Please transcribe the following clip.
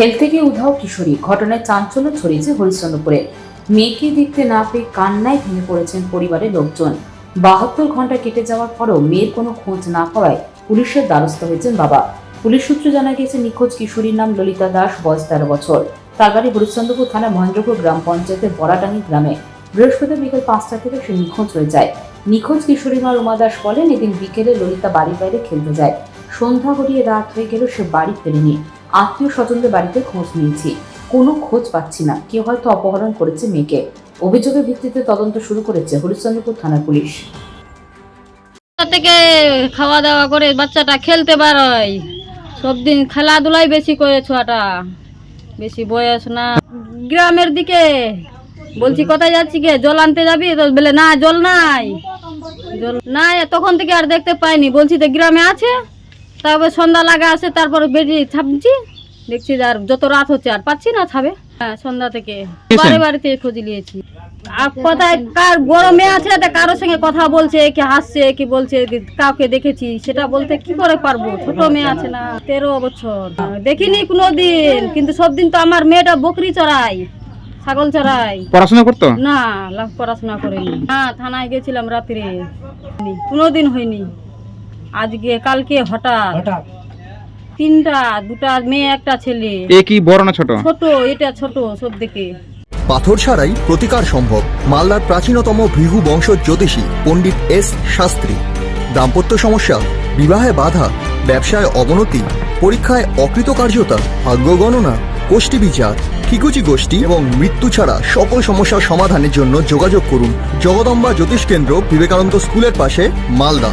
খেলতে গিয়ে উধাও কিশোরী। ঘটনায় চাঞ্চল্য ছড়িয়েছে হরিশ্চন্দ্রপুরে। মেয়েকে দেখতে না পেয়ে কান্নায় ভেঙে পড়েছেন পরিবারের লোকজন। বাহাত্তর ঘণ্টা কেটে যাওয়ার পরও মেয়ের কোনো খোঁজ না পাওয়ায় পুলিশের দ্বারস্থ হয়েছেন বাবা। পুলিশ সূত্রে জানা গেছে নিখোঁজ কিশোরীর নাম ললিতা দাস, বয়স তেরো বছর। তার বাড়ি হরিশ্চন্দ্রপুর থানা মহেন্দ্রপুর গ্রাম পঞ্চায়েতের বড়াডাঙ্গি গ্রামে। বৃহস্পতিবার বিকেল পাঁচটা থেকে সে নিখোঁজ হয়ে যায়। নিখোঁজ কিশোরী মা রুমা দাস বলেন, এদিন বিকেলে ললিতা বাড়ির বাইরে খেলতে যায়। সন্ধ্যা গড়িয়ে রাত হয়ে গেল, সে বাড়ি ফেরেনি। আত্মীয় স্বজনদের বাড়িতে খোঁজ নিয়েছি। কোনো খোঁজ পাচ্ছি না। কেউ হয়তো অপহরণ করেছে মেয়েকে। অভিযোগের ভিত্তিতে তদন্ত শুরু করেছে হরিশ্চন্দ্রপুর থানার পুলিশ। থেকে খাওয়া দাওয়া করে বাচ্চাটা খেলতে পারয় সব দিন খেলাধুলাই বেশি করে ছোয়াটা। বেশি বয়স না। গ্রামের দিকে। বলছি, কোথায় যাচ্ছি কে জল আনতে যাবি? তো বলে, না, জল নাই। জল নাই। তখন থেকে আর দেখতে পাইনি। বলছি, তো গ্রামে আছে? তারপর সন্ধ্যা লাগা আছে তারপর বেরিয়ে ছাপছি দেখছি আর যত রাত হচ্ছে আর পাচ্ছি না ছাবে হ্যাঁ সন্ধ্যা থেকে বাড়ি বাড়িতে খোঁজ নিয়েছি। আর কোথায় কার বড় মেয়ে আছে তা কারোর সঙ্গে কথা বলছে কি হাসছে কি বলছে কাউকে দেখেছি সেটা বলতে কি করে পারব? ছোট মেয়ে আছে না তেরো বছর। দেখিনি কোনো দিন কিন্তু সব দিন তো আমার মেয়েটা বকরি চড়াই ছাগল চড়াই। পড়াশোনা করতো? না পড়াশোনা করিনি। হ্যাঁ থানায় গেছিলাম রাত্রে। কোনোদিন হয়নি। আজকে কালকে হঠাৎ। তিনটা দুটা মেয়ে একটা ছেলে। এ কি বড় না ছোট? ছোট এটা ছোট সব দিকে। পাথর ছাড়াই প্রতিকার সম্ভব মালদার প্রাচীনতম ভৃহু বংশ জ্যোতিষী পণ্ডিত এস শাস্ত্রী। দাম্পত্য সমস্যা বিবাহে বাধা ব্যবসায় অবনতি পরীক্ষায় অকৃতকার্যতা ভাগ্য গণনা গোষ্ঠী বিচার ঠিকুচি গোষ্ঠী এবং মৃত্যু ছাড়া সকল সমস্যার সমাধানের জন্য যোগাযোগ করুন জগদম্বা জ্যোতিষ কেন্দ্র বিবেকানন্দ স্কুলের পাশে Malda.